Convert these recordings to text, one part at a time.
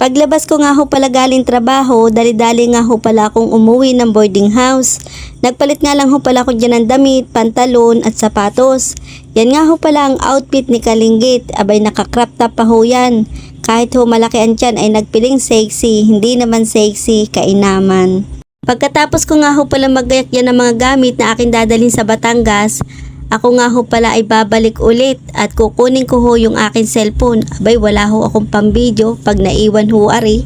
Paglabas ko nga ho pala galing trabaho, dali-dali nga ho pala akong umuwi ng boarding house. Nagpalit nga lang ho pala ako dyan ng damit, pantalon at sapatos. Yan nga ho pala ang outfit ni Kalinggit. Abay nakakrop top pa ho yan. Kahit ho malaki ang tiyan ay nagpiling sexy, hindi naman sexy, kainaman. Pagkatapos ko nga ho pala magayak yan ng mga gamit na aking dadalhin sa Batangas, ako nga ho pala ay babalik ulit at kukunin ko ho yung aking cellphone. Abay wala ho akong pambidyo pag naiwan ho ari.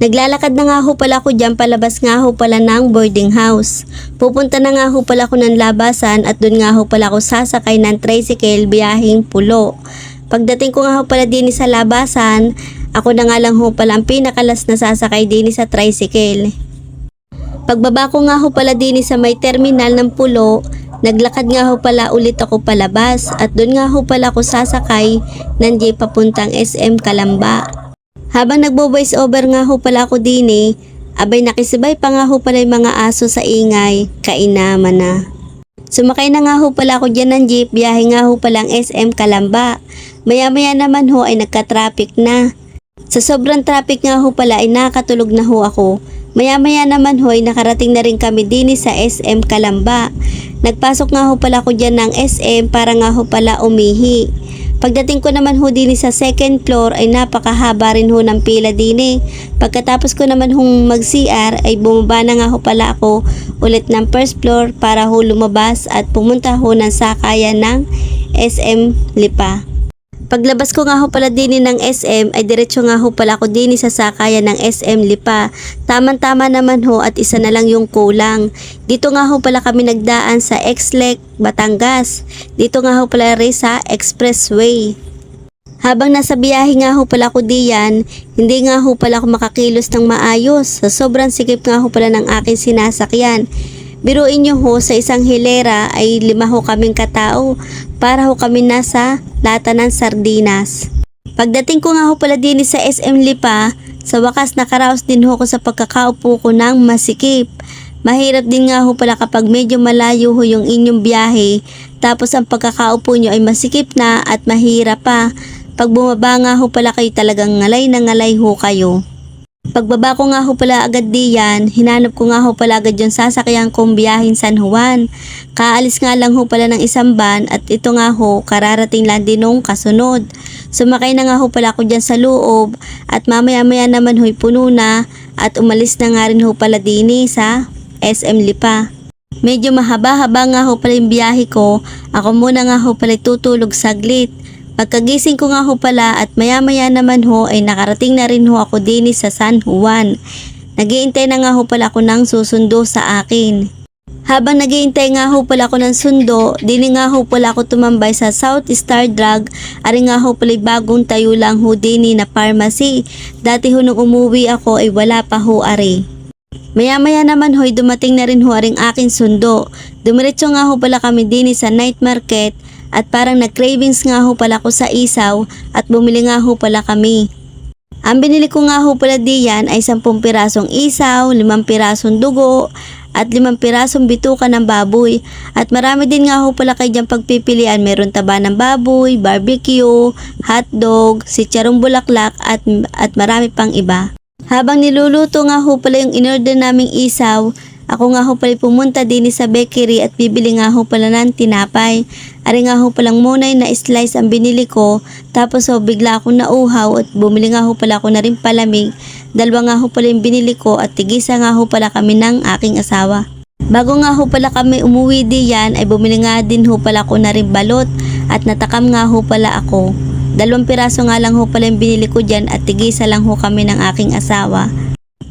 Naglalakad na nga ho pala ako dyan palabas nga ho pala ng boarding house. Pupunta na nga ho pala ako ng labasan at doon nga ho pala ako sasakay ng tricycle biyahing pulo. Pagdating ko nga ho pala din sa labasan, ako na nga lang ho pala ang pinakalas na sasakay din sa tricycle. Pagbaba ko nga ho pala din sa may terminal ng pulo, naglakad nga ho pala ulit ako palabas at doon nga ho pala ako sasakay ng jeep papuntang SM Kalamba. Habang nagbo-voice over nga ho pala ako din eh, abay nakisabay pa nga ho pala yung mga aso sa ingay, kainaman na. Sumakay na nga ho pala ako dyan ng jeep, biyahe nga ho pala ang SM Kalamba. Maya-maya naman ho ay nagka-traffic na. Sa sobrang traffic nga ho pala ay nakatulog na ho ako. Maya-maya naman ho ay nakarating na rin kami din sa SM Kalamba. Nagpasok nga ho pala ako dyan ng SM para nga ho pala umihi. Pagdating ko naman ho din sa second floor ay napakahaba rin ho ng pila din eh. Pagkatapos ko naman hong mag-CR ay bumaba na nga ho pala ako ulit ng first floor para ho lumabas at pumunta ho ng sakayan ng SM Lipa. Paglabas ko nga ho pala din ng SM ay diretso nga ho pala ako din sa sakayan ng SM Lipa. Taman-tama naman ho at isa na lang yung kulang. Dito nga ho pala kami nagdaan sa Exlec, Batangas. Dito nga ho pala rin sa Expressway. Habang nasa biyahe nga ho pala ako diyan, hindi nga ho pala ako makakilos ng maayos. Sa sobrang sikip nga ho pala ng aking sinasakyan. Biruin nyo ho sa isang hilera ay lima ho kaming katao para ho kami nasa lata ng sardinas. Pagdating ko nga ho pala din sa SM Lipa, sa wakas nakaraos din ho ko sa pagkakaupo ko ng masikip. Mahirap din nga ho pala kapag medyo malayo ho yung inyong biyahe, tapos ang pagkakaupo nyo ay masikip na at mahirap pa. Pag bumaba nga ho pala kayo talagang ngalay na ngalay ho kayo. Pagbaba ko nga ho pala agad diyan, hinanap ko nga ho pala agad yung sasakyan kong biyahin San Juan. Kaalis nga lang ho pala ng isang van at ito nga ho, kararating lang din nung kasunod. Sumakay na nga ho pala ako dyan sa loob at mamaya maya naman ho'y puno na at umalis na nga rin ho pala dini sa SM Lipa. Medyo mahaba-haba nga ho pala yung biyahe ko, ako muna nga ho pala tutulog saglit. Pagkagising ko nga ho pala at maya-maya naman ho ay nakarating na rin ho ako din sa San Juan. Nagiintay na nga ho pala ako ng susundo sa akin. Habang nagiintay nga ho pala ako ng sundo, dini nga ho pala ako tumambay sa South Star Drug, ari nga ho pala bagong tayo lang ho dini na pharmacy. Dati ho nung umuwi ako ay wala pa ho ari. Maya-maya naman ho'y dumating na rin ho aring aking sundo. Dumiretso nga ho pala kami din sa night market at parang nag-cravings nga ho pala ko sa isaw at bumili nga ho pala kami. Ang binili ko nga ho pala diyan ay 10 pirasong isaw, 5 pirasong dugo, at 5 pirasong bituka ng baboy. At marami din nga ho pala kayo dyan pagpipilian. Meron taba ng baboy, barbecue, hotdog, sitsarong bulaklak at, at marami pang iba. Habang niluluto nga ho pala yung inorder naming isaw, ako nga ho pala pumunta din sa bakery at bibili nga ho pala ng tinapay. Ari nga ho palang munay na slice ang binili ko, tapos ho bigla akong nauhaw at bumili nga ho pala ako na rin palamig. Dalawa nga ho pala yung binili ko at tigisa nga ho pala kami ng aking asawa. Bago nga ho pala kami umuwi diyan ay bumili nga din ho pala ako na rin balot at natakam nga ho pala ako. Dalawang piraso nga lang ho pala yung binili ko dyan at tigisa lang ho kami ng aking asawa.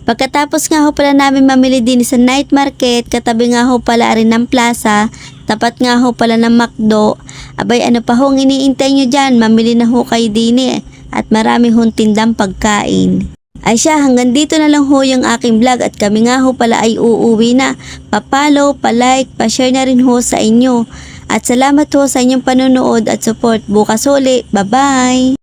Pagkatapos nga ho pala namin mamili din sa night market, katabi nga ho pala rin ng plaza, tapat nga ho pala ng McDo. Abay ano pa hong iniintay nyo dyan, mamili na ho kayo din eh. At marami hong tindang pagkain. Ay siya, hanggang dito na lang ho yung aking vlog at kami nga ho pala ay uuwi na. Pa-follow, pa-like, pa-share na rin ho sa inyo. At salamat ho sa inyong panonood at support. Bukas uli. Bye-bye!